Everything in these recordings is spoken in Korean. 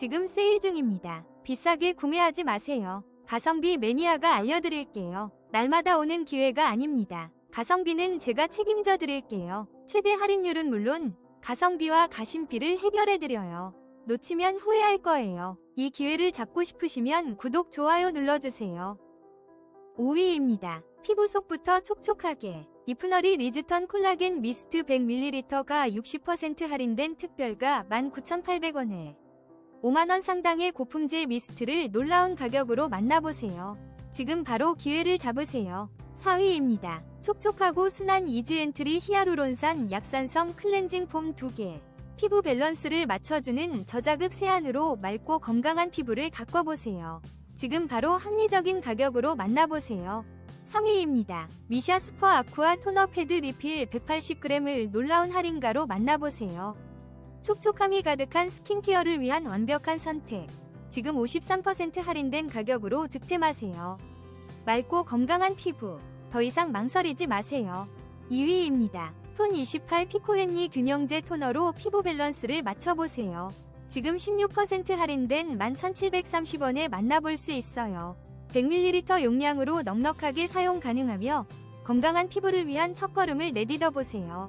지금 세일 중입니다. 비싸게 구매하지 마세요. 가성비 매니아가 알려드릴게요. 날마다 오는 기회가 아닙니다. 가성비는 제가 책임져 드릴게요. 최대 할인율은 물론 가성비와 가심비를 해결해 드려요. 놓치면 후회할 거예요. 이 기회를 잡고 싶으시면 구독, 좋아요 눌러주세요. 5위입니다. 피부 속부터 촉촉하게 이프너리 리즈턴 콜라겐 미스트 100ml가 60% 할인된 특별가 19,800원에 5만원 상당의 고품질 미스트를 놀라운 가격으로 만나보세요. 지금 바로 기회를 잡으세요. 4위입니다. 촉촉하고 순한 이지엔트리 히아루론산 약산성 클렌징 폼 2개. 피부 밸런스를 맞춰주는 저자극 세안으로 맑고 건강한 피부를 가꿔보세요. 지금 바로 합리적인 가격으로 만나보세요. 3위입니다. 미샤 슈퍼 아쿠아 토너 패드 리필 180g을 놀라운 할인가로 만나보세요. 촉촉함이 가득한 스킨케어를 위한 완벽한 선택. 지금 53% 할인된 가격으로 득템하세요. 맑고 건강한 피부. 더 이상 망설이지 마세요. 2위입니다. 톤 28 피코헨리 균형제 토너로 피부 밸런스를 맞춰보세요. 지금 16% 할인된 11,730원에 만나볼 수 있어요. 100ml 용량으로 넉넉하게 사용 가능하며 건강한 피부를 위한 첫걸음을 내딛어 보세요.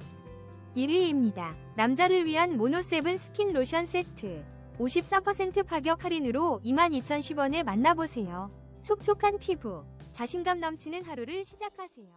1위입니다. 남자를 위한 모노세븐 스킨 로션 세트. 54% 파격 할인으로 22,010원에 만나보세요. 촉촉한 피부, 자신감 넘치는 하루를 시작하세요.